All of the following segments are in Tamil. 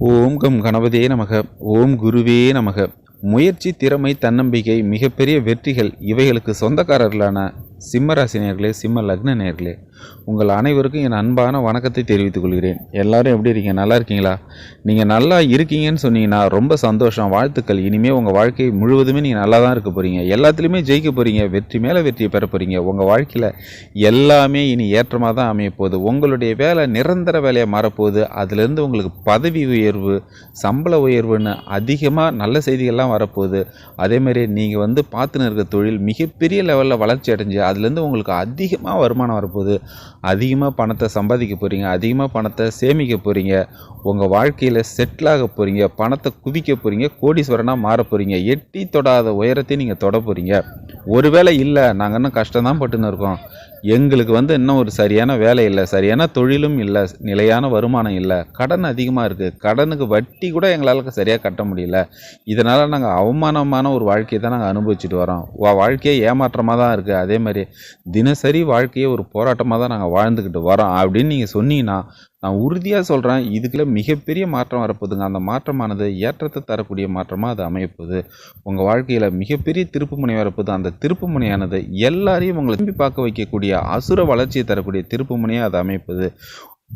ஓம் கம் கணபதே நமக. ஓம் குருவே நமக. முயற்சி திறமை தன்னம்பிக்கை மிகப்பெரிய வெற்றிகள் இவைகளுக்கு சொந்தக்காரர்களான சிம்ம ராசி நேர்களே சிம்ம லக்ன நேர்களே உங்கள் அனைவருக்கும் என் அன்பான வணக்கத்தை தெரிவித்துக் கொள்கிறேன். எல்லாரும் எப்படி இருக்கீங்க? நல்லா இருக்கீங்களா? நீங்கள் நல்லா இருக்கீங்கன்னு சொன்னீங்கன்னா ரொம்ப சந்தோஷம் வாழ்த்துக்கள். இனிமேல் உங்கள் வாழ்க்கை முழுவதுமே நீங்கள் நல்லா தான் இருக்க போகிறீங்க எல்லாத்துலேயுமே ஜெயிக்க போகிறீங்க வெற்றி மேலே வெற்றியை பெற போகிறீங்க உங்கள் வாழ்க்கையில் எல்லாமே இனி ஏற்றமாக தான் அமையப்போகுது உங்களுடைய வேலை நிரந்தர வேலையாக மாறப்போகுது. அதுலேருந்து உங்களுக்கு பதவி உயர்வு சம்பள உயர்வுன்னு அதிகமாக நல்ல செய்திகள்லாம் வரப்போகுது. அதேமாதிரி நீங்கள் வந்து பார்த்துன்னு இருக்க தொழில் மிகப்பெரிய லெவலில் வளர்ச்சி அடைஞ்சு அதுலேருந்து உங்களுக்கு அதிகமாக வருமானம் வரப்போகுது. அதிகமாக பணத்தை சம்பாதிக்க போகிறீங்க அதிகமாக பணத்தை சேமிக்க போகிறீங்க உங்கள் வாழ்க்கையில் செட்டில் ஆக போகிறீங்க பணத்தை குவிக்க போகிறீங்க கோடீஸ்வரனாக மாற போகிறீங்க எட்டி தொடாத உயரத்தை நீங்கள் தொட போகிறீங்க ஒருவேளை இல்லை நாங்கள் இன்னும் கஷ்டம்தான் பட்டுன்னு இருக்கோம். எங்களுக்கு வந்து இன்னும் ஒரு சரியான வேலை இல்லை. சரியான தொழிலும் இல்லை. நிலையான வருமானம் இல்லை. கடன் அதிகமாக இருக்குது கடனுக்கு வட்டி கூட எங்களால் சரியாக கட்ட முடியல. இதனால் நாங்கள் அவமானமான ஒரு வாழ்க்கையை தான் நாங்கள் அனுபவிச்சுட்டு வரோம். வாழ்க்கையே ஏமாற்றமாக தான் இருக்குது அதே மாதிரி தினசரி வாழ்க்கையை ஒரு போராட்டமாக தான் நாங்கள் வாழ்ந்துக்கிட்டு வரோம். அப்படின்னு நீங்கள் சொன்னீங்கன்னா நான் உறுதியாக சொல்கிறேன் இதுக்குள்ள மிகப்பெரிய மாற்றம் வரப்போகுதுங்க. அந்த மாற்றமானது ஏற்றத்தை தரக்கூடிய மாற்றமாக அது அமையப்போகுது. உங்கள் வாழ்க்கையில் மிகப்பெரிய திருப்புமுனை வரப்போகுது. அந்த திருப்புமுனையானது எல்லாரையும் உங்களை திரும்பி பார்க்க வைக்கக்கூடிய அசுர வளர்ச்சியை தரக்கூடிய திருப்புமுனையாக அது அமைப்பது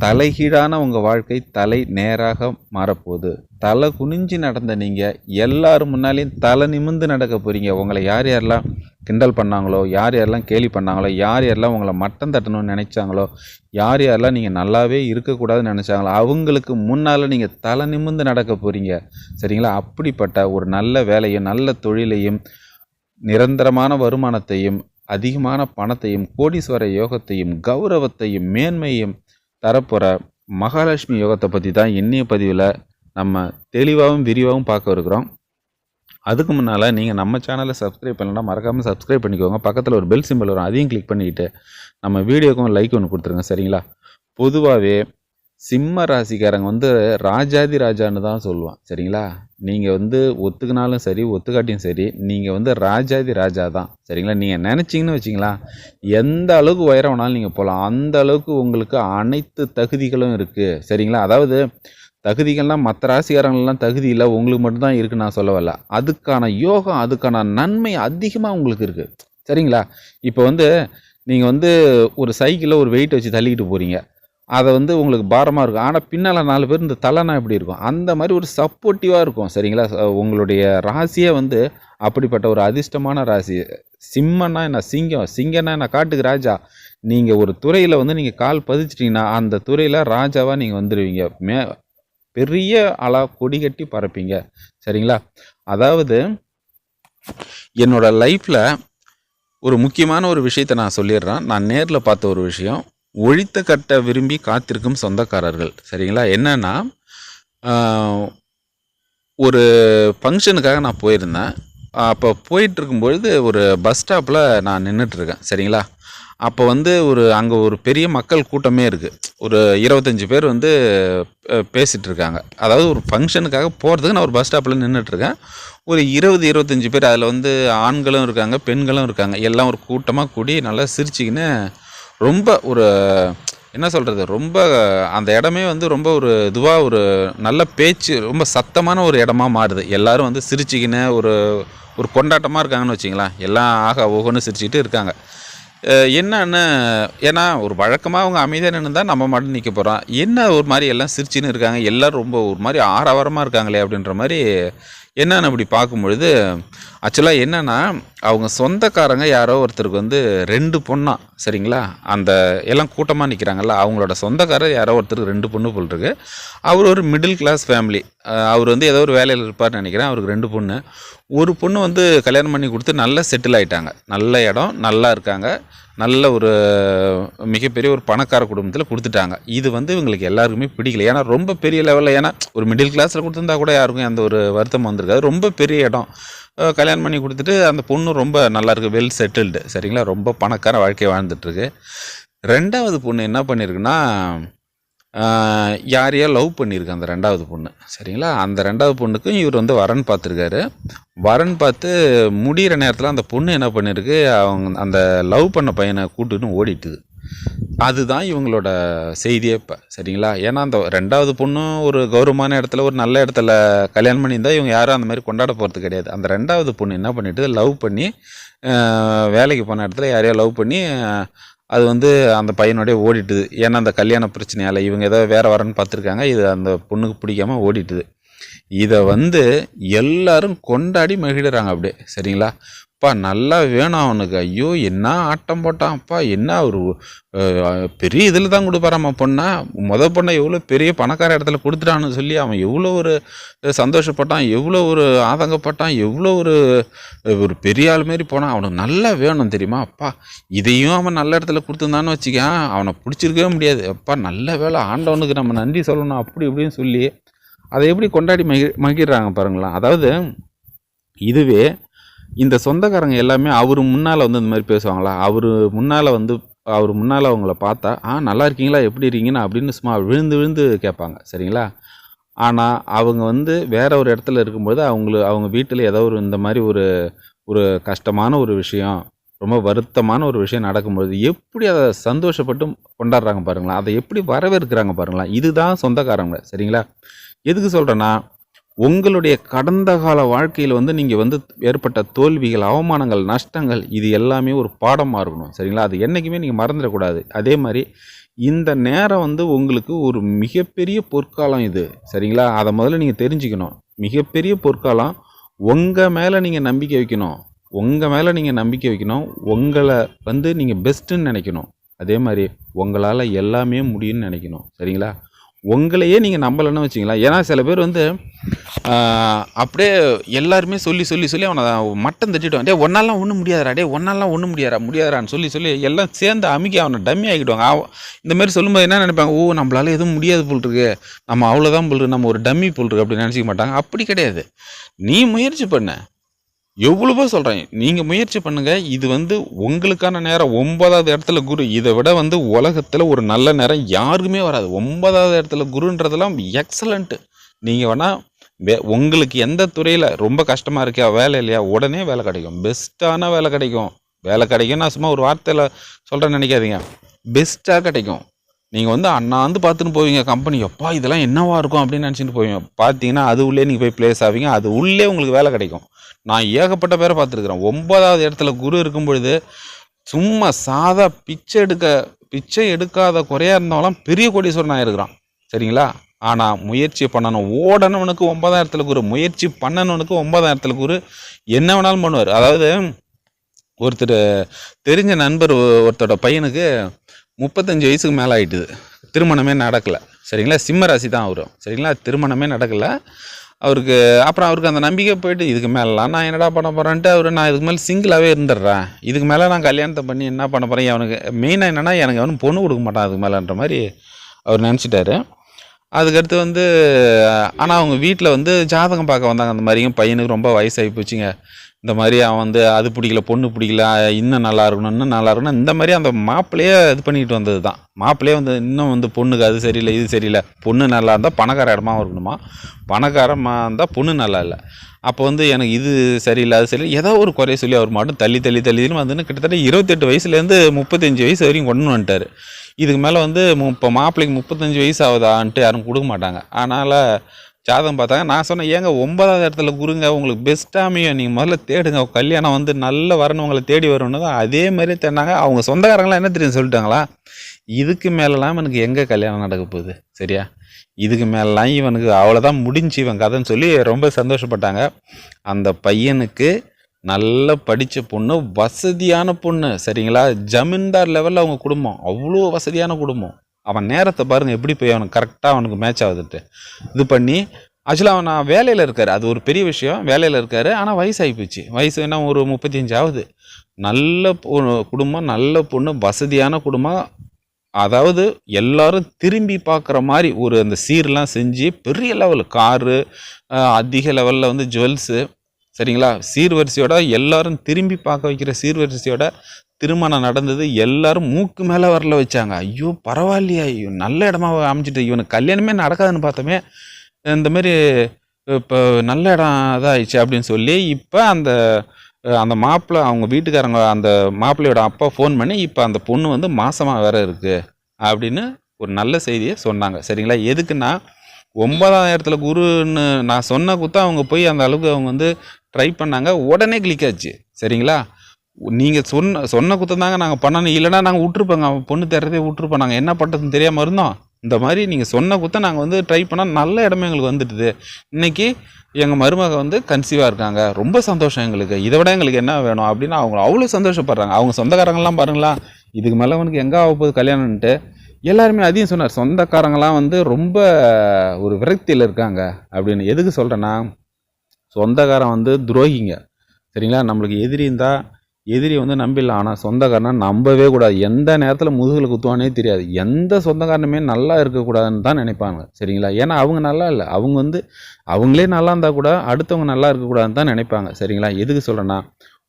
தலைகீழான உங்கள் வாழ்க்கை தலை நேராக மாறப்போகுது. தலை குனிஞ்சு நடந்த நீங்கள் எல்லாரும் முன்னாலேயும் தலை நிமிந்து நடக்க போகிறீங்க உங்களை யார் யாரெல்லாம் கிண்டல் பண்ணாங்களோ யார் யாரெல்லாம் கேலி பண்ணாங்களோ யார் யாரெல்லாம் உங்களை மட்டம் தட்டணும்னு நினச்சாங்களோ யார் யாரெல்லாம் நீங்கள் நல்லாவே இருக்கக்கூடாதுன்னு நினச்சாங்களோ அவங்களுக்கு முன்னால் நீங்கள் தலை நிமிர்ந்து நடக்க போகிறீங்க சரிங்களா? அப்படிப்பட்ட ஒரு நல்ல வேலையும் நல்ல தொழிலையும் நிரந்தரமான வருமானத்தையும் அதிகமான பணத்தையும் கோடீஸ்வர யோகத்தையும் கௌரவத்தையும் மேன்மையும் தரப்போகிற மகாலட்சுமி யோகத்தை பற்றி தான் இன்னைய பதிவில் நம்ம தெளிவாகவும் விரிவாகவும் பார்க்க இருக்கிறோம். அதுக்கு முன்னால் நீங்கள் நம்ம சேனலை சப்ஸ்கிரைப் பண்ணலாம் மறக்காமல் சப்ஸ்கிரைப் பண்ணிக்கோங்க. பக்கத்தில் ஒரு பெல் சிம்பிள் வரும் அதையும் கிளிக் பண்ணிக்கிட்டு நம்ம வீடியோக்கும் லைக் ஒன்று கொடுத்துருங்க சரிங்களா? பொதுவாகவே சிம்ம ராசிக்காரங்க வந்து ராஜாதி ராஜான்னு தான் சொல்லுவான் சரிங்களா? நீங்கள் வந்து ஒத்துக்கினாலும் சரி ஒத்துக்காட்டியும் சரி நீங்கள் வந்து ராஜாதி ராஜா தான் சரிங்களா? நீங்கள் நினச்சிங்கன்னு வச்சிங்களா எந்த அளவுக்கு உயரம் வேணாலும் நீங்கள் போகலாம் அந்த அளவுக்கு உங்களுக்கு அனைத்து தகுதிகளும் இருக்குது சரிங்களா? அதாவது தகுதிகள்லாம் மற்ற ராசிக்காரங்கள்லாம் தகுதி இல்லை உங்களுக்கு மட்டும்தான் இருக்குன்னு நான் சொல்ல வரல அதுக்கான யோகம் அதுக்கான நன்மை அதிகமாக உங்களுக்கு இருக்குது சரிங்களா? இப்போ வந்து நீங்கள் வந்து ஒரு சைக்கிளில் ஒரு வெயிட் வச்சு தள்ளிக்கிட்டு போகிறீங்க அதை வந்து உங்களுக்கு பாரமாக இருக்கும். ஆனால் பின்னால் நாலு பேர் இந்த தலைனா எப்படி இருக்கும்? அந்த மாதிரி ஒரு சப்போர்ட்டிவாக இருக்கும். சரிங்களா? உங்களுடைய ராசியே வந்து அப்படிப்பட்ட ஒரு அதிர்ஷ்டமான ராசி. சிம்மன்னா என்ன? சிங்கம். சிங்கம்னா என்ன? காட்டுக்கு ராஜா. நீங்கள் ஒரு துறையில் வந்து நீங்கள் கால் பதிச்சிட்டிங்கன்னா அந்த துறையில் ராஜாவாக நீங்கள் வந்துடுவீங்க மே பெரிய அளா கொடி கட்டி பறப்பீங்க. சரிங்களா? அதாவது என்னோட லைஃப்பில் ஒரு முக்கியமான ஒரு விஷயத்தை நான் சொல்லிடுறேன். நான் நேரில் பார்த்த ஒரு விஷயம். ஒழித்த கட்ட விரும்பி காத்திருக்கும் சொந்தக்காரர்கள். சரிங்களா? என்னன்னா ஒரு ஃபங்க்ஷனுக்காக நான் போயிருந்தேன். அப்போ போயிட்டு இருக்கும்பொழுது ஒரு பஸ் ஸ்டாப்பில் நான் நின்றுட்டுருக்கேன் சரிங்களா? அப்போ வந்து ஒரு அங்கே ஒரு பெரிய மக்கள் கூட்டமே இருக்குது ஒரு இருபத்தஞ்சி பேர் வந்து பேசிகிட்டு இருக்காங்க. அதாவது ஒரு ஃபங்க்ஷனுக்காக போகிறதுக்கு நான் ஒரு பஸ் ஸ்டாப்பில் நின்றுட்டுருக்கேன் ஒரு இருபது இருபத்தஞ்சி பேர் அதில் வந்து ஆண்களும் இருக்காங்க பெண்களும் இருக்காங்க. எல்லாம் ஒரு கூட்டமாக கூடி நல்லா சிரிச்சிக்கின்னு ரொம்ப ஒரு என்ன சொல்கிறது ரொம்ப அந்த இடமே வந்து ரொம்ப ஒரு இதுவாக ஒரு நல்ல பேச்சு ரொம்ப சத்தமான ஒரு இடமா மாறுது. எல்லாரும் வந்து சிரிச்சிக்கின்னு ஒரு ஒரு கொண்டாட்டமாக இருக்காங்கன்னு வச்சிங்களேன். எல்லாம் ஆக ஓகோன்னு சிரிச்சுக்கிட்டு இருக்காங்க. என்னன்னு ஏன்னா ஒரு வழக்கமாக அவங்க அமைதியாக நின்று நம்ம மட்டும் நிற்க போகிறோம் என்ன ஒரு மாதிரி எல்லாம் சிரிச்சின்னு இருக்காங்க? எல்லோரும் ரொம்ப ஒரு மாதிரி ஆரவாரமாக இருக்காங்களே அப்படின்ற மாதிரி என்னன்னு அப்படி பார்க்கும்பொழுது ஆக்சுவலாக என்னென்னா அவங்க சொந்தக்காரங்க யாரோ ஒருத்தருக்கு வந்து ரெண்டு பொண்ணா சரிங்களா? அந்த எல்லாம் கூட்டமாக நிற்கிறாங்கல்ல அவங்களோட சொந்தக்காரர் யாரோ ஒருத்தருக்கு ரெண்டு பொண்ணு போல் இருக்கு. அவர் ஒரு மிடில் கிளாஸ் ஃபேமிலி அவர் வந்து ஏதோ ஒரு வேலையில் இருப்பார்னு நினைக்கிறேன் அவருக்கு ரெண்டு பொண்ணு. ஒரு பொண்ணு வந்து கல்யாணம் பண்ணி கொடுத்து நல்லா செட்டில் ஆகிட்டாங்க நல்ல இடம் நல்லா இருக்காங்க. நல்ல ஒரு மிகப்பெரிய ஒரு பணக்கார குடும்பத்தில் கொடுத்துட்டாங்க. இது வந்து இவங்களுக்கு எல்லாருக்குமே பிடிக்கல. ஏன்னா ரொம்ப பெரிய லெவலில் ஏன்னா ஒரு மிடில் கிளாஸில் கொடுத்துருந்தா கூட யாருக்கும் அந்த ஒரு வருத்தம் வந்திருக்காது. ரொம்ப பெரிய இடம். கல்யாணம் பண்ணி கொடுத்துட்டு அந்த பொண்ணு ரொம்ப நல்லாயிருக்கு வெல் செட்டில்டு சரிங்களா? ரொம்ப பணக்கார வாழ்க்கையை வாழ்ந்துட்டுருக்கு ரெண்டாவது பொண்ணு என்ன பண்ணியிருக்குன்னா யாரையோ லவ் பண்ணியிருக்கு அந்த ரெண்டாவது பொண்ணு. சரிங்களா? அந்த ரெண்டாவது பொண்ணுக்கும் இவர் வந்து வரன் பார்த்துருக்காரு. வரன் பார்த்து முடிகிற நேரத்தில் அந்த பொண்ணு என்ன பண்ணியிருக்கு அவங்க அந்த லவ் பண்ண பையனை கூட்டுன்னு ஓடிட்டுது. அதுதான் இவங்களோட செய்தியே இப்போ சரிங்களா? ஏன்னா அந்த ரெண்டாவது பொண்ணும் ஒரு கௌரவமான இடத்துல ஒரு நல்ல இடத்துல கல்யாணம் பண்ணியிருந்தால் இவங்க யாரும் அந்த மாதிரி கொண்டாட போகிறது கிடையாது. அந்த ரெண்டாவது பொண்ணு என்ன பண்ணிட்டு லவ் பண்ணி வேலைக்கு போன இடத்துல யாரையோ லவ் பண்ணி அது வந்து அந்த பையனோடய ஓடிட்டுது. ஏன்னா அந்த கல்யாண பிரச்சனையால் இவங்க ஏதோ வேறு வரன்னு பார்த்துருக்காங்க இது அந்த பொண்ணுக்கு பிடிக்காம ஓடிட்டுது. இதை வந்து எல்லாரும் கொண்டாடி மகிழுறாங்க அப்படியே சரிங்களா? அப்பா நல்லா வேணும் அவனுக்கு. ஐயோ என்ன ஆட்டம் போட்டான்? அப்பா என்ன ஒரு பெரிய இதில் தான் கொடுப்பாராம்மா பொண்ணா? முத பொண்ணை எவ்வளோ பெரிய பணக்கார இடத்துல கொடுத்துட்டான்னு சொல்லி அவன் எவ்வளோ ஒரு சந்தோஷப்பட்டான் எவ்வளோ ஒரு ஆதங்கப்பட்டான் எவ்வளோ ஒரு ஒரு பெரிய ஆள் மாரி போனான். அவனுக்கு நல்லா வேணும் தெரியுமா? அப்பா இதையும் அவன் நல்ல இடத்துல கொடுத்துருந்தான்னு வச்சுக்க அவனை பிடிச்சிருக்கவே முடியாது. அப்பா நல்ல வேலை ஆண்டவனுக்கு நம்ம நன்றி சொல்லணும் அப்படி இப்படின்னு சொல்லி அதை எப்படி கொண்டாடி மகி மகிழ்றாங்க பாருங்களேன். அதாவது இதுவே இந்த சொந்தக்காரங்க எல்லாமே அவர் முன்னால் வந்து இந்த மாதிரி பேசுவாங்களா? அவர் முன்னால் வந்து அவர் முன்னால் அவங்கள பார்த்தா ஆ நல்லா இருக்கீங்களா? எப்படி இருக்கீங்கன்னு? அப்படின்னு சும்மா விழுந்து விழுந்து கேட்பாங்க. சரிங்களா? ஆனால் அவங்க வந்து வேற ஒரு இடத்துல இருக்கும்போது அவங்கள அவங்க வீட்டில் ஏதோ ஒரு இந்த மாதிரி ஒரு ஒரு கஷ்டமான ஒரு விஷயம் ரொம்ப வருத்தமான ஒரு விஷயம் நடக்கும்போது எப்படி அதை சந்தோஷப்பட்டு கொண்டாடுறாங்க பாருங்களேன். அதை எப்படி வரவேற்கிறாங்க பாருங்களேன். இதுதான் சொந்தக்காரங்க. சரிங்களா? எதுக்கு சொல்கிறேன்னா உங்களுடைய கடந்த கால வாழ்க்கையில் வந்து நீங்கள் வந்து ஏற்பட்ட தோல்விகள் அவமானங்கள் நஷ்டங்கள் இது எல்லாமே ஒரு பாடமாக இருக்கணும். சரிங்களா? அது என்றைக்குமே நீங்கள் மறந்துடக்கூடாது. அதே மாதிரி இந்த நேரம் வந்து உங்களுக்கு ஒரு மிகப்பெரிய பொற்காலம் இது. சரிங்களா? அதை முதல்ல நீங்கள் தெரிஞ்சுக்கணும். மிகப்பெரிய பொற்காலம். உங்கள் மேலே நீங்கள் நம்பிக்கை வைக்கணும். உங்கள் மேலே நீங்கள் நம்பிக்கை வைக்கணும். உங்களை வந்து நீங்கள் பெஸ்ட்டுன்னு நினைக்கணும். அதே மாதிரி உங்களால் எல்லாமே முடியும்னு நினைக்கணும். சரிங்களா? உங்களையே நீங்கள் நம்பலைன்னு வச்சிங்களா ஏன்னா சில பேர் வந்து அப்படியே எல்லாருமே சொல்லி சொல்லி சொல்லி அவனை மட்டம் தட்டிவிட்டான் டே ஒன்னாலாம் ஒன்றும் முடியாதரா டே ஒன்னாலாம் ஒன்றும் முடியாதா முடியாதான்னு சொல்லி சொல்லி எல்லாம் சேர்ந்து அமுக்கி அவனை டம்மி ஆகிடுவாங்க அவ- இந்த மாதிரி சொல்லும்போது என்ன நினைப்பாங்க? ஓ நம்மளால எதுவும் முடியாது போல் இருக்கு. நம்ம அவ்வளோதான் போல் நம்ம ஒரு டம்மி போல் இருக்கு அப்படின்னு நினச்சிக்க மாட்டாங்க. அப்படி கிடையாது. நீ முயற்சி பண்ண. எவ்வளவோ சொல்கிறேன் நீங்கள் முயற்சி பண்ணுங்கள் இது வந்து உங்களுக்கான நேரம். ஒன்பதாவது இடத்துல குரு. இதை விட வந்து உலகத்தில் ஒரு நல்ல நேரம் யாருக்குமே வராது. ஒன்பதாவது இடத்துல குருன்றதெல்லாம் எக்ஸலண்ட்டு நீங்கள் வேணால் வே உங்களுக்கு எந்த துறையில் ரொம்ப கஷ்டமாக இருக்கா வேலை இல்லையா உடனே வேலை கிடைக்கும். பெஸ்ட்டான வேலை கிடைக்கும். வேலை கிடைக்கும் நான் சும்மா ஒரு வார்த்தையில் சொல்கிறேன்னு நினைக்காதீங்க. பெஸ்ட்டாக கிடைக்கும். நீங்கள் வந்து அண்ணாந்து பார்த்துன்னு போவீங்க கம்பெனி எப்பா இதெல்லாம் என்னவா இருக்கும்? அப்படின்னு நினச்சிட்டு போவீங்க. பார்த்தீங்கன்னா அது உள்ளே நீங்கள் போய் ப்ளேஸ் ஆவீங்க. அது உள்ளே உங்களுக்கு வேலை கிடைக்கும். நான் ஏகப்பட்ட பேரை பார்த்துருக்குறேன். ஒன்பதாவது இடத்துல குரு இருக்கும் பொழுது சும்மா சாதா பிச்சை எடுக்க பிச்சை எடுக்காத குறையா இருந்தவங்களாம் பெரிய கோடீஸ்வரன் ஆயிருக்கிறான். சரிங்களா? ஆனால் முயற்சி பண்ணணும். ஓடனவனுக்கு ஒன்பதாயிரத்துல குரு முயற்சி பண்ணனவனுக்கு ஒன்பதாயிரத்துல குரு என்ன வேணாலும் பண்ணுவார். அதாவது ஒருத்தர் தெரிஞ்ச நண்பர் ஒருத்தரோட பையனுக்கு முப்பத்தஞ்சு வயசுக்கு மேலே ஆயிட்டுது திருமணமே நடக்கலை. சரிங்களா? சிம்ம ராசி தான் அவரும் சரிங்களா? திருமணமே நடக்கலை. அவருக்கு அப்புறம் அவருக்கு அந்த நம்பிக்கை போயிட்டு இதுக்கு மேலலாம் நான் என்னடா பண்ண போகிறேன்ட்டு அவர் நான் இதுக்கு மேலே சிங்கிளாகவே இருந்துடுறேன். இதுக்கு மேலே நான் கல்யாணத்தை பண்ணி என்ன பண்ண போகிறேன் அவனுக்கு மெயினாக என்னென்னா எனக்கு அவனும் பொண்ணு கொடுக்க மாட்டான் அதுக்கு மேலேன்ற மாதிரி அவர் நினச்சிட்டாரு. அதுக்கடுத்து வந்து ஆனால் அவங்க வீட்டில் வந்து ஜாதகம் பார்க்க வந்தாங்க அந்த மாதிரியும் பையனுக்கு ரொம்ப வயசாகி போச்சுங்க. இந்த மாதிரி அவன் வந்து அது பிடிக்கல பொண்ணு பிடிக்கல இன்னும் நல்லா இருக்கணும் இன்னும் நல்லா இருக்கணும் இந்த மாதிரி அந்த மாப்பிள்ளையே இது பண்ணிட்டு வந்தது தான் மாப்பிள்ளையே வந்து இன்னும் வந்து பொண்ணுக்கு அது சரியில்லை இது சரியில்லை. பொண்ணு நல்லா இருந்தால் பணக்கார இடமா இருக்கணுமா? பணக்காரமா இருந்தால் பொண்ணு நல்லா இல்லை. அப்போ வந்து எனக்கு இது சரியில்லை அது சரியில்லை ஏதோ ஒரு குறைய சொல்லி அவர் மட்டும் தள்ளி தள்ளி தள்ளின்னு வந்துன்னு கிட்டத்தட்ட இருபத்தெட்டு வயசுலேருந்து முப்பத்தஞ்சு வயசு வரைக்கும் கொண்டு வந்துட்டார். இதுக்கு மேலே வந்து இப்போ மாப்பிள்ளைக்கு முப்பத்தஞ்சு வயசு ஆகுதான்ட்டு யாரும் கொடுக்க மாட்டாங்க. அதனால் ஜாதகம் பார்த்தாங்க. நான் சொன்னேன் ஏங்க ஒன்பதாவது இடத்துல குருங்க உங்களுக்கு பெஸ்ட்டாமையும் நீங்கள் முதல்ல தேடுங்க. கல்யாணம் வந்து நல்ல வரணும் உங்களை தேடி வரணும் அதே மாதிரியே தேடினாங்க. அவங்க சொந்தக்காரங்களாம் என்ன தெரியும் சொல்லிட்டாங்களா? இதுக்கு மேலெல்லாம் எனக்கு எங்கே கல்யாணம் நடக்க போகுது? சரியா? இதுக்கு மேலெலாம் இவனுக்கு அவ்வளோதான் முடிஞ்சு இவன் கதைன்னு சொல்லி ரொம்ப சந்தோஷப்பட்டாங்க. அந்த பையனுக்கு நல்ல படித்த பொண்ணு வசதியான பொண்ணு. சரிங்களா? ஜமீன்தார் லெவலில் அவங்க குடும்பம். அவ்வளோ வசதியான குடும்பம். அவன் நேரத்தை பாருங்கள் எப்படி போய் அவனுக்கு கரெக்டாக அவனுக்கு மேட்ச் ஆகுதுட்டு இது பண்ணி ஆக்சுவலாக அவன் நான் வேலையில் இருக்கார். அது ஒரு பெரிய விஷயம். வேலையில் இருக்கார். ஆனால் வயசாகி போச்சு. வயசு என்ன ஒரு முப்பத்தஞ்சு ஆகுது. நல்ல குடும்பம் நல்ல பொண்ணு வசதியான குடும்பம். அதாவது எல்லாரும் திரும்பி பார்க்குற மாதிரி ஒரு அந்த சீர்லாம் செஞ்சு பெரிய லெவல் காரு அதிக லெவலில் வந்து ஜுவல்ஸு சரிங்களா? சீர்வரிசையோட எல்லாரும் திரும்பி பார்க்க வைக்கிற சீர்வரிசையோட திருமணம் நடந்தது எல்லாரும் மூக்கு மேலே வரல வச்சாங்க. ஐயோ பரவாயில்லையா ஐயோ நல்ல இடமா அமைச்சிட்டு இவனுக்கு கல்யாணமே நடக்காதுன்னு பார்த்தோமே இந்தமாரி இப்போ நல்ல இடம் இதாகிடுச்சு அப்படின்னு சொல்லி இப்போ அந்த அந்த மாப்பிள்ளை அவங்க வீட்டுக்காரங்க அந்த மாப்பிள்ளையோட அப்பா ஃபோன் பண்ணி இப்போ அந்த பொண்ணு வந்து மாசமாக வேற இருக்குது அப்படின்னு ஒரு நல்ல செய்தியை சொன்னாங்க. சரிங்களா? எதுக்குன்னா ஒன்பதாயிரத்துல குருன்னு நான் சொன்ன குத்தம் அவங்க போய் அந்த அளவுக்கு அவங்க வந்து ட்ரை பண்ணாங்க உடனே கிளிக் ஆச்சு. சரிங்களா? நீங்கள் சொன்ன சொன்ன குத்தம் தாங்க நாங்கள் பண்ணணும் இல்லைன்னா நாங்கள் விட்ருப்போங்க அவன் பொண்ணு தேடுறதே விட்ருப்போம் நாங்கள் என்ன பண்ணுறதுன்னு தெரியாமல் இருந்தோம். இந்த மாதிரி நீங்கள் சொன்ன குத்த நாங்கள் வந்து ட்ரை பண்ணால் நல்ல இடமே எங்களுக்கு வந்துட்டுது. இன்றைக்கி எங்கள் மருமக வந்து கன்சீவாக இருக்காங்க. ரொம்ப சந்தோஷம் எங்களுக்கு. இதை விட எங்களுக்கு என்ன வேணும் அப்படின்னு அவங்க அவ்வளோ சந்தோஷப்படுறாங்க. அவங்க சொந்தக்காரங்களாம் பாருங்களா. இதுக்கு மேலே அவனுக்கு எங்கே ஆக போகுது கல்யாணம்ன்ட்டு. எல்லாருமே அதையும் சொன்னார். சொந்தக்காரங்களாம் வந்து ரொம்ப ஒரு விரக்தியில் இருக்காங்க அப்படின்னு. எதுக்கு சொல்கிறேன்னா சொந்தக்காரன் வந்து துரோகிங்க. சரிங்களா? நம்மளுக்கு எதிரி இருந்தால் எதிரி வந்து நம்பிடலாம் ஆனால் சொந்தக்காரனை நம்பவே கூடாது. எந்த நேரத்தில் முதுகில் குத்துவானே தெரியாது. எந்த சொந்தக்காரனுமே நல்லா இருக்கக்கூடாதுன்னு தான் நினைப்பாங்க. சரிங்களா? ஏன்னா அவங்க நல்லா இல்லை. அவங்க வந்து அவங்களே நல்லா இருந்தால் கூட அடுத்தவங்க நல்லா இருக்கக்கூடாதுன்னு தான் நினைப்பாங்க. சரிங்களா? எதுக்கு சொல்கிறேன்னா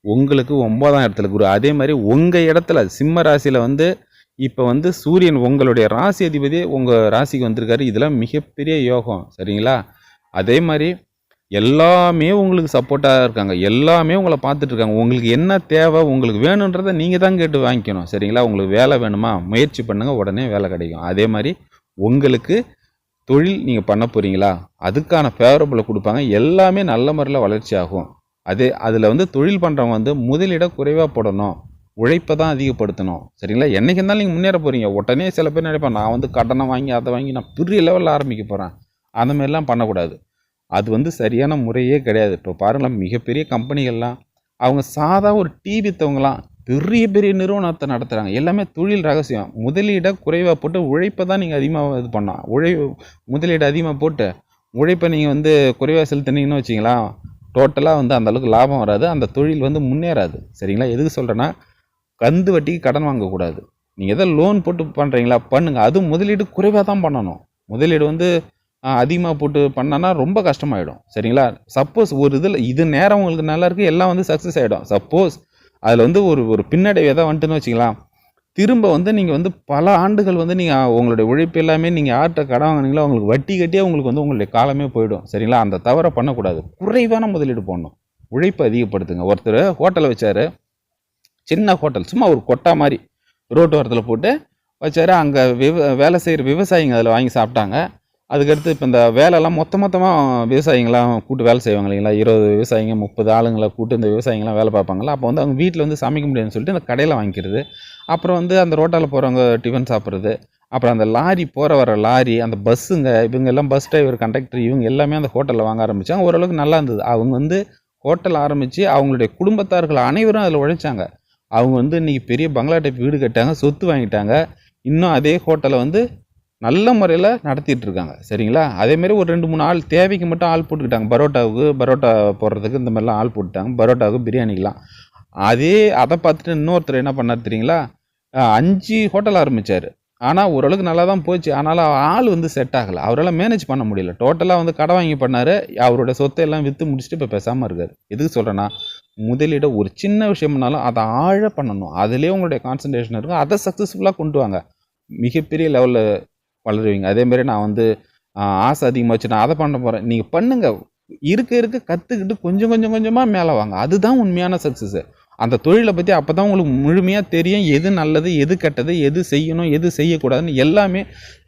உங்களுக்கு ஒன்பதாம் இடத்துல குரு. அதே மாதிரி உங்கள் இடத்துல சிம்ம ராசியில் வந்து இப்போ வந்து சூரியன் உங்களுடைய ராசி அதிபதி உங்கள் ராசிக்கு வந்திருக்காரு. இதெல்லாம் மிகப்பெரிய யோகம். சரிங்களா? அதே மாதிரி எல்லாமே உங்களுக்கு சப்போர்ட்டாக இருக்காங்க. எல்லாமே உங்களை பார்த்துட்டு இருக்காங்க. உங்களுக்கு என்ன தேவை உங்களுக்கு வேணுன்றதை நீங்கள் தான் கேட்டு வாங்கிக்கணும். சரிங்களா? உங்களுக்கு வேலை வேணுமா? முயற்சி பண்ணுங்கள் உடனே வேலை கிடைக்கும். அதே மாதிரி உங்களுக்கு தொழில் நீங்கள் பண்ண போகிறீங்களா அதுக்கான ஃபேவரபிளை கொடுப்பாங்க. எல்லாமே நல்ல முறையில் வளர்ச்சி ஆகும். அதே அதில் வந்து தொழில் பண்ணுறவங்க வந்து முதலீட குறைவாக போடணும். உழைப்பை தான் அதிகப்படுத்தணும். சரிங்களா? என்னைக்கு இருந்தாலும் நீங்கள் முன்னேற போகிறீங்க உடனே சில பேர் நினைப்பேன் நான் வந்து கடனை வாங்கி அதை வாங்கி நான் பெரிய லெவலில் ஆரம்பிக்க போகிறேன் அந்த மாதிரிலாம் பண்ணக்கூடாது. அது வந்து சரியான முறையே கிடையாது. இப்போ பாருங்களேன் மிகப்பெரிய கம்பெனிகள்லாம் அவங்க சாதா ஒரு டீ பெரிய பெரிய நிறுவனத்தை நடத்துகிறாங்க எல்லாமே தொழில் ரகசியம். முதலீடை குறைவாக போட்டு உழைப்பை தான் நீங்கள் அதிகமாக இது பண்ணலாம். உழை முதலீடு அதிகமாக போட்டு உழைப்பை நீங்கள் வந்து குறைவாக செலுத்தினீங்கன்னு வச்சிங்களா டோட்டலாக வந்து அந்தளவுக்கு லாபம் வராது. அந்த தொழில் வந்து முன்னேறாது. சரிங்களா? எதுக்கு சொல்கிறேன்னா கந்து வட்டிக்கு கடன் வாங்கக்கூடாது. நீங்கள் எதாவது லோன் போட்டு பண்ணுறீங்களா பண்ணுங்கள் அதுவும் முதலீடு குறைவாக தான் பண்ணணும். முதலீடு வந்து அதிகமாக போட்டு பண்ணனா ரொம்ப கஷ்டமாயிடும். சரிங்களா? சப்போஸ் ஒரு இதில் இது நேரம் உங்களுக்கு நல்லா இருக்குது எல்லாம் வந்து சக்ஸஸ் ஆகிடும் சப்போஸ் அதில் வந்து ஒரு ஒரு பின்னடைவு எதாவது வந்துட்டுன்னு வச்சுக்கலாம். திரும்ப வந்து நீங்கள் வந்து பல ஆண்டுகள் வந்து நீங்கள் உங்களுடைய உழைப்பு எல்லாமே நீங்கள் யார்கிட்ட கடன் வாங்குனீங்களோ உங்களுக்கு வட்டி கட்டியே உங்களுக்கு வந்து உங்களுடைய காலமே போயிடும். சரிங்களா? அந்த தவறை பண்ணக்கூடாது. குறைவான முதலீடு போடணும். உழைப்பு அதிகப்படுத்துங்க. ஒருத்தர் ஹோட்டலை வச்சார். சின்ன ஹோட்டல் சும்மா ஒரு கொட்டா மாதிரி ரோட்டு ஓரத்தில் போட்டு வச்சாரு. அங்கே விவ வேலை செய்கிற விவசாயிங்க அதில் வாங்கி சாப்பிட்டாங்க. அதுக்கடுத்து இப்போ இந்த வேலைலாம் மொத்த மொத்தமாக விவசாயிங்களாம் கூட்டு வேலை செய்வாங்க இல்லைங்களா இருபது விவசாயிங்க முப்பது ஆளுங்களை கூட்டு இந்த விவசாயிங்களாம் வேலை பார்ப்பாங்களா அப்போ வந்து அவங்க வீட்டில் வந்து சமைக்க முடியாதுன்னு சொல்லிட்டு இந்த கடையில் வாங்கிக்கிறது. அப்புறம் வந்து அந்த ரோட்டால் போகிறவங்க டிஃபன் சாப்பிட்றது. அப்புறம் அந்த லாரி போகிற வர லாரி அந்த பஸ்ஸுங்க இவங்க எல்லாம் பஸ் டிரைவர் கண்டக்டர் இவங்க எல்லாமே அந்த ஹோட்டலில் வாங்க ஆரம்பித்தாங்க ஓரளவுக்கு நல்லா இருந்தது. அவங்க வந்து ஹோட்டல் ஆரம்பித்து அவங்களுடைய குடும்பத்தார்கள் அனைவரும் அதில் உழைச்சாங்க. அவங்க வந்து இன்றைக்கி பெரிய பங்களா டைப் வீடு கட்டாங்க சொத்து வாங்கிட்டாங்க. இன்னும் அதே ஹோட்டலை வந்து நல்ல முறையில் நடத்திட்டு இருக்காங்க சரிங்களா? அதேமாரி ஒரு ரெண்டு மூணு ஆள் தேவைக்கு மட்டும் ஆள் போட்டுக்கிட்டாங்க. பரோட்டாவுக்கு பரோட்டா போடுறதுக்கு இந்த மாதிரிலாம் ஆள் போட்டுட்டாங்க. பரோட்டாவுக்கு பிரியாணிக்கெலாம். அதே அதை பார்த்துட்டு இன்னொருத்தர் என்ன பண்ணார் தெரியுங்களா? அஞ்சு ஹோட்டல் ஆரம்பித்தார் ஆனால் ஓரளவுக்கு நல்லா தான் போச்சு. ஆனாலும் ஆள் வந்து செட் ஆகலை. அவரால் மேனேஜ் பண்ண முடியல. டோட்டலாக வந்து கடை வாங்கி பண்ணார். அவரோட சொத்தை எல்லாம் விற்று முடிச்சுட்டு இப்போ பேசாமல் இருக்கார். எதுக்கு சொல்கிறேன்னா முதலீட ஒரு சின்ன விஷயம்னாலும் அதை ஆழ பண்ணணும். அதுலேயே உங்களுடைய கான்சன்ட்ரேஷன் இருக்கும். அதை சக்ஸஸ்ஃபுல்லாக கொண்டு வாங்க. மிகப்பெரிய லெவலில் வளருவீங்க. அதேமாரி நான் வந்து ஆசை அதிகமாக வச்சு நான் அதை பண்ண போகிறேன் நீங்கள் பண்ணுங்கள் இருக்க இருக்க கற்றுக்கிட்டு கொஞ்சம் கொஞ்சம் கொஞ்சமாக மேலே வாங்க. அதுதான் உண்மையான சக்ஸஸ்ஸு அந்த தொழிலை பற்றி அப்போ தான் உங்களுக்கு முழுமையாக தெரியும். எது நல்லது எது கெட்டது எது செய்யணும் எது செய்யக்கூடாதுன்னு எல்லாமே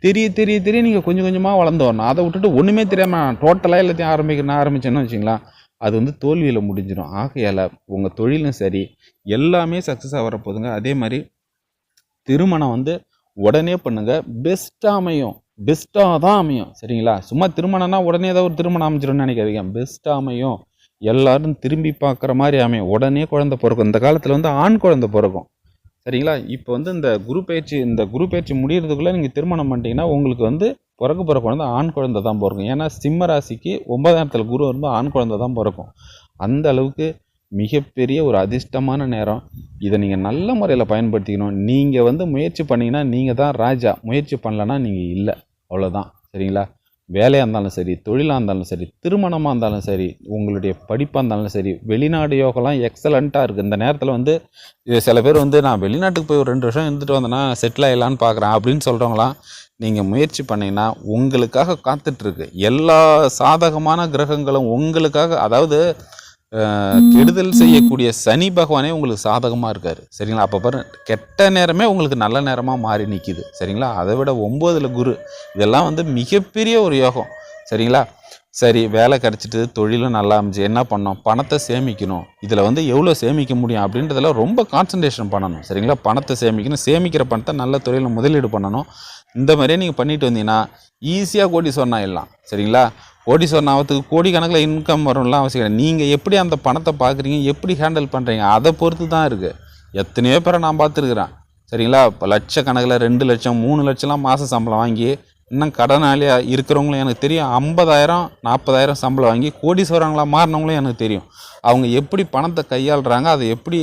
தெரிய தெரிய தெரிய நீங்கள் கொஞ்சம் கொஞ்சமாக வளர்ந்து வரணும். அதை விட்டுட்டு ஒன்றுமே தெரியாமல் நான் டோட்டலாக எல்லாத்தையும் ஆரம்பிக்கணும் ஆரம்பிச்சேன்னு வச்சிங்களா அது வந்து தோல்வியில் முடிஞ்சிடும். ஆகையால் உங்கள் தொழிலும் சரி எல்லாமே சக்ஸஸாக போதுங்க அதே மாதிரி திருமணம் வந்து உடனே பண்ணுங்க. பெஸ்ட்டாக அமையும். பெஸ்ட்டாக தான் அமையும். சரிங்களா? சும்மா திருமணம்னா உடனே ஏதாவது ஒரு திருமணம் அமைச்சிரும்னு நினைக்காதீங்க. பெஸ்ட்டாக அமையும். எல்லாரும் திரும்பி பார்க்குற மாதிரி அமையும். உடனே குழந்தை பிறக்கும். இந்த காலத்தில் வந்து ஆண் குழந்தை பிறக்கும். சரிங்களா? இப்போ வந்து இந்த குரு பயிற்சி இந்த குரு பயிற்சி முடியறதுக்குள்ளே நீங்கள் திருமணம் பண்ணிட்டீங்கன்னா உங்களுக்கு வந்து பிறக்க போகிற குழந்தை ஆண் குழந்தை தான் பிறக்கும். ஏன்னா சிம்ம ராசிக்கு ஒன்பதாயிரத்தில் குரு வரும்போது ஆண் குழந்தை தான் பிறக்கும். அந்த அளவுக்கு மிகப்பெரிய ஒரு அதிர்ஷ்டமான நேரம். இதை நீங்கள் நல்ல முறையில் பயன்படுத்திக்கணும். நீங்கள் வந்து முயற்சி பண்ணீங்கன்னா நீங்கள் தான் ராஜா. முயற்சி பண்ணலன்னா நீங்கள் இல்லை. அவ்வளோதான் சரிங்களா? வேலையாக இருந்தாலும் சரி தொழிலாக இருந்தாலும் சரி திருமணமாக இருந்தாலும் சரி உங்களுடைய படிப்பாக இருந்தாலும் சரி வெளிநாடு யோகலாம் எக்ஸலண்ட்டாக இருக்குது இந்த நேரத்தில் வந்து சில பேர் வந்து நான் வெளிநாட்டுக்கு போய் ஒரு ரெண்டு வருஷம் இருந்துட்டு வந்தேன்னா செட்டில் ஆகலான்னு பார்க்குறேன் அப்படின்னு சொல்கிறவங்களாம் நீங்கள் முயற்சி பண்ணிங்கன்னா உங்களுக்காக காத்துட்ருக்கு எல்லா சாதகமான கிரகங்களும் உங்களுக்காக அதாவது கெடுதல் செய்யக்கூடிய சனி பகவானே உங்களுக்கு சாதகமாக இருக்கார். சரிங்களா? அப்போ பாரு கெட்ட நேரமே உங்களுக்கு நல்ல நேரமாக மாறி நிற்கிது சரிங்களா? அதை விட ஒம்போதில் குரு இதெல்லாம் வந்து மிகப்பெரிய ஒரு யோகம். சரிங்களா? சரி வேலை கிடச்சிட்டு தொழிலும் நல்லா அமைஞ்சு என்ன பண்ணோம்? பணத்தை சேமிக்கணும். இதில் வந்து எவ்வளோ சேமிக்க முடியும் அப்படின்றதுல ரொம்ப கான்சன்ட்ரேஷன் பண்ணணும். சரிங்களா? பணத்தை சேமிக்கணும். சேமிக்கிற பணத்தை நல்ல தொழிலில் முதலீடு பண்ணணும். இந்த மாதிரியே நீங்கள் பண்ணிட்டு வந்தீங்கன்னா ஈஸியாக கோடீஸ்வரன் ஆயிடலாம் சரிங்களா? கோடீஸ்வரன் ஆபத்துக்கு கோடிக்கணக்கில் இன்கம் வரும்லாம் அவசியம் கிடையாது. நீங்கள் எப்படி அந்த பணத்தை பார்க்குறீங்க? எப்படி ஹேண்டில் பண்ணுறீங்க அதை பொறுத்து தான் இருக்குது எத்தனையோ பேரை நான் பார்த்துருக்குறேன். சரிங்களா? இப்போ லட்சக்கணக்கில் ரெண்டு லட்சம் மூணு லட்சம்லாம் மாத சம்பளம் வாங்கி இன்னும் கடனாளியாக இருக்கிறவங்களும் எனக்கு தெரியும். ஐம்பதாயிரம் நாற்பதாயிரம் சம்பளம் வாங்கி கோடீஸ்வரங்களாக மாறினவங்களும் எனக்கு தெரியும். அவங்க எப்படி பணத்தை கையாளுறாங்க? அதை எப்படி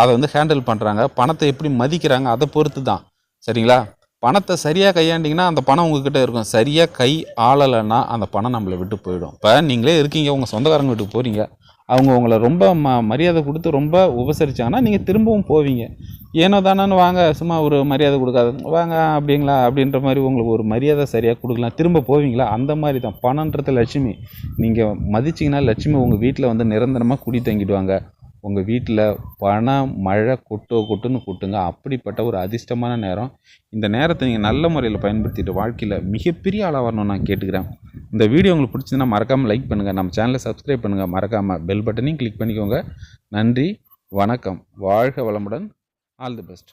அதை வந்து ஹேண்டில் பண்ணுறாங்க பணத்தை எப்படி மதிக்கிறாங்க? அதை பொறுத்து தான். சரிங்களா? பணத்தை சரியாக கையாண்டிங்கன்னா அந்த பணம் உங்ககிட்ட இருக்கும். சரியாக கை ஆளலைன்னா அந்த பணம் நம்மளை விட்டு போயிடும். இப்போ நீங்களே இருக்கீங்க. உங்கள் சொந்தக்காரங்க வீட்டுக்கு போகிறீங்க அவங்க உங்களை ரொம்ப ம மரியாதை கொடுத்து ரொம்ப உபசரிச்சாங்கன்னா நீங்கள் திரும்பவும் போவீங்க. ஏனோ தானோன்னு வாங்க சும்மா ஒரு மரியாதை கொடுக்காது வாங்க அப்படிங்களா? அப்படின்ற மாதிரி உங்களுக்கு ஒரு மரியாதை சரியாக கொடுக்கலாம். திரும்ப போவீங்களா? அந்த மாதிரி தான். பணன்றது லட்சுமி. நீங்கள் மதிச்சிங்கன்னா லட்சுமி உங்கள் வீட்டில் வந்து நிரந்தரமாக குடி தங்கிடுவாங்க. உங்கள் வீட்டில் பணம் மழை கொட்டோ கொட்டுன்னு கொட்டுங்க. அப்படிப்பட்ட ஒரு அதிர்ஷ்டமான நேரம். இந்த நேரத்தை நீங்கள் நல்ல முறையில் பயன்படுத்திட்டு வாழ்க்கையில் மிகப்பெரிய ஆளாக வரணும்னு நான் கேட்டுக்கிறேன். இந்த வீடியோ உங்களுக்கு பிடிச்சதுன்னா மறக்காமல் லைக் பண்ணுங்கள் நம்ம சேனலை சப்ஸ்கிரைப் பண்ணுங்கள் மறக்காமல் பெல் பட்டனையும் கிளிக் பண்ணிக்கோங்க. நன்றி வணக்கம். வாழ்க வளமுடன். All the best